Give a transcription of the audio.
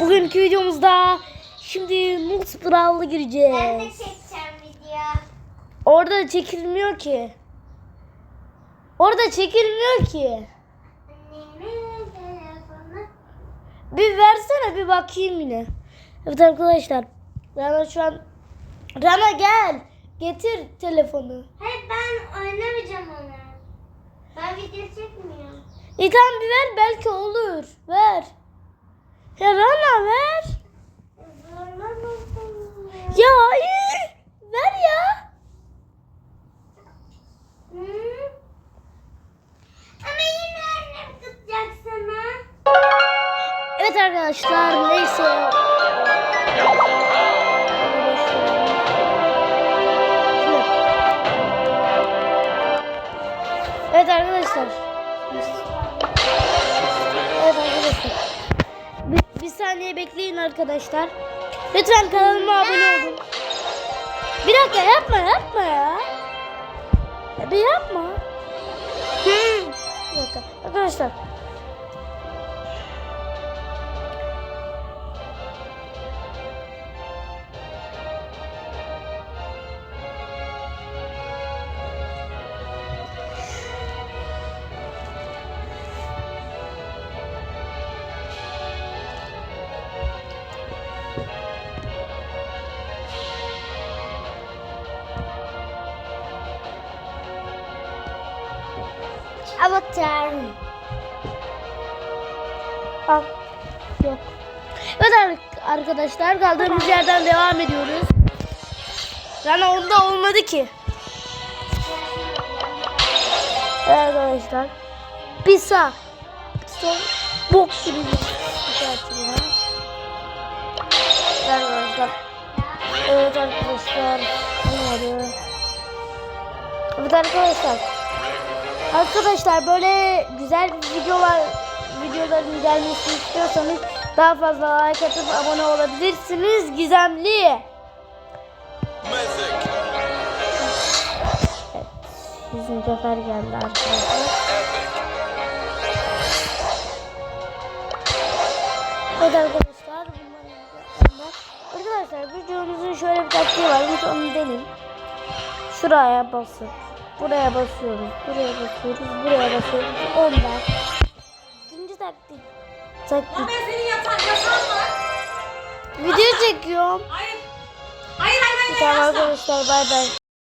Bugünkü videomuzda şimdi Mut Brawl'a Ben de gireceğiz. çekeceğim video. Orada çekilmiyor ki. Orada çekilmiyor ki. Bir versene bir bakayım yine. Evet arkadaşlar. Rana şu an... Rana gel. Getir telefonu. Hayır ben oynamayacağım onu. Ben video çekmiyorum. İyi tamam bir ver belki olur. Ver. Arkadaşlar neyse. Evet arkadaşlar. Evet arkadaşlar. Bir, bir saniye bekleyin arkadaşlar. Lütfen kanalıma abone olun. Bir dakika yapma yapma ya. Bir yapma. Bir dakika. Arkadaşlar. Avatar. Al. Yok. Evet ar- arkadaşlar kaldığımız yerden devam ediyoruz. Rana onda olmadı ki. Evet arkadaşlar. Bir sağ. Bir sol. Bok gibi bir şey açılıyor. Evet arkadaşlar. Evet arkadaşlar. Evet arkadaşlar. Arkadaşlar böyle güzel videolar videoların gelmesini istiyorsanız daha fazla like atıp abone olabilirsiniz. Gizemli. Music. Bizim sefer geldi arkadaşlar. Evet arkadaşlar Arkadaşlar videomuzun şöyle bir taktiği var. Hiç onu deneyin. Şuraya basıp buraya basıyoruz. Buraya basıyoruz. Buraya basıyoruz. Ondan. İkinci taktik. Taktik. Ben senin yatan yatan var. Video çekiyorum. Hayır. Hayır hayır hayır. Tamam arkadaşlar bay bay.